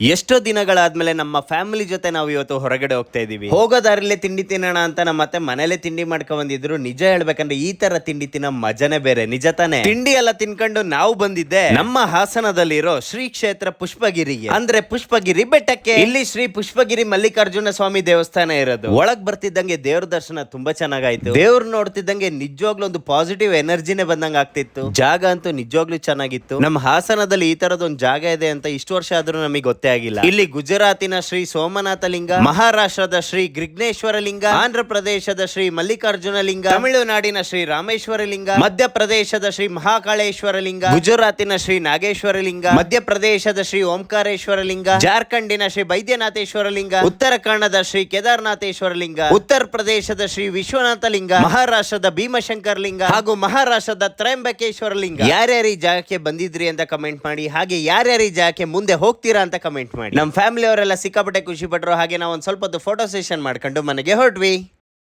ಎಷ್ಟೋ ದಿನಗಳಾದ್ಮೇಲೆ ನಮ್ಮ ಫ್ಯಾಮಿಲಿ ಜೊತೆ ನಾವು ಇವತ್ತು ಹೊರಗಡೆ ಹೋಗ್ತಾ ಇದೀವಿ. ಹೋಗೋದಾರಲ್ಲೇ ತಿಂಡಿ ತಿನ್ನೋಣ ಅಂತ ನಮ್ಮ ಮತ್ತೆ ಮನೇಲೆ ತಿಂಡಿ ಮಾಡ್ಕೊ ಬಂದಿದ್ರು. ನಿಜ ಹೇಳ್ಬೇಕಂದ್ರೆ ಈ ತರ ತಿಂಡಿ ತಿನ್ನೋ ಮಜಾನೇ ಬೇರೆ ನಿಜ ತಾನೆ? ತಿಂಡಿ ಎಲ್ಲ ತಿನ್ಕೊಂಡು ನಾವು ಬಂದಿದ್ದೆ. ನಮ್ಮ ಹಾಸನದಲ್ಲಿರೋ ಶ್ರೀ ಕ್ಷೇತ್ರ ಪುಷ್ಪಗಿರಿಗೆ. ಅಂದ್ರೆ ಪುಷ್ಪಗಿರಿ ಬೆಟ್ಟಕ್ಕೆ. ಇಲ್ಲಿ ಶ್ರೀ ಪುಷ್ಪಗಿರಿ ಮಲ್ಲಿಕಾರ್ಜುನ ಸ್ವಾಮಿ ದೇವಸ್ಥಾನ ಇರೋದು. ಒಳಗ್ ಬರ್ತಿದ್ದಂಗೆ ದೇವ್ರ ದರ್ಶನ ತುಂಬಾ ಚೆನ್ನಾಗಾಯ್ತು. ದೇವ್ರು ನೋಡ್ತಿದ್ದಂಗೆ ನಿಜವಾಗ್ಲೂ ಒಂದು ಪಾಸಿಟಿವ್ ಎನರ್ಜಿನೇ ಬಂದಂಗ ಆಗ್ತಿತ್ತು. ಜಾಗ ಅಂತೂ ನಿಜವಾಗ್ಲೂ ಚೆನ್ನಾಗಿತ್ತು. ನಮ್ಮ ಹಾಸನದಲ್ಲಿ ಈ ತರದೊಂದು ಜಾಗ ಇದೆ ಅಂತ ಇಷ್ಟು ವರ್ಷ ಆದ್ರೂ ನಮಗೆ ಗೊತ್ತೇ ಆಗಿಲ್ಲ. ಇಲ್ಲಿ ಗುಜರಾತಿನ ಶ್ರೀ ಸೋಮನಾಥ ಲಿಂಗ, ಮಹಾರಾಷ್ಟ್ರದ ಶ್ರೀ ಗ್ರಿಗ್ನೇಶ್ವರ ಲಿಂಗ ಆಂಧ್ರ ಪ್ರದೇಶದ ಶ್ರೀ ಮಲ್ಲಿಕಾರ್ಜುನ ಲಿಂಗ, ತಮಿಳುನಾಡಿನ ಶ್ರೀ ರಾಮೇಶ್ವರ ಲಿಂಗ, ಮಧ್ಯಪ್ರದೇಶದ ಶ್ರೀ ಮಹಾಕಾಳೇಶ್ವರ ಲಿಂಗ, ಗುಜರಾತಿನ ಶ್ರೀ ನಾಗೇಶ್ವರ ಲಿಂಗ, ಮಧ್ಯಪ್ರದೇಶದ ಶ್ರೀ ಓಂಕಾರೇಶ್ವರ ಲಿಂಗ, ಜಾರ್ಖಂಡಿನ ಶ್ರೀ ಬೈದ್ಯನಾಥೇಶ್ವರ ಲಿಂಗ, ಉತ್ತರಾಖಂಡದ ಶ್ರೀ ಕೇದಾರನಾಥೇಶ್ವರ ಲಿಂಗ ಉತ್ತರ ಪ್ರದೇಶದ ಶ್ರೀ ವಿಶ್ವನಾಥ ಲಿಂಗ, ಮಹಾರಾಷ್ಟ್ರದ ಭೀಮಶಂಕರ ಲಿಂಗ ಹಾಗೂ ಮಹಾರಾಷ್ಟ್ರದ ತ್ರಯಂಬಕೇಶ್ವರ ಲಿಂಗ. ಯಾರ್ಯಾರು ಈ ಜಾಗಕ್ಕೆ ಬಂದಿದ್ರಿ ಅಂತ ಕಮೆಂಟ್ ಮಾಡಿ, ಹಾಗೆ ಯಾರ್ಯಾರು ಈ ಜಾಗಕ್ಕೆ ಮುಂದೆ ಹೋಗ್ತೀರಾ ಅಂತ ಕಮೆಂಟ್ ಮಾಡಿ. ನಮ್ಮ ಫ್ಯಾಮಿಲಿ ಅವರೆಲ್ಲ ಸಿಕ್ಕಾಪಟ್ಟೆ ಖುಷಿ ಪಟ್ಟರು ಹಾಗೆ ನಾವು ಒಂದು ಸ್ವಲ್ಪ ಫೋಟೋ ಸೆಷನ್ ಮಾಡ್ಕೊಂಡು ಮನೆಗೆ ಹೊರಟ್ವಿ.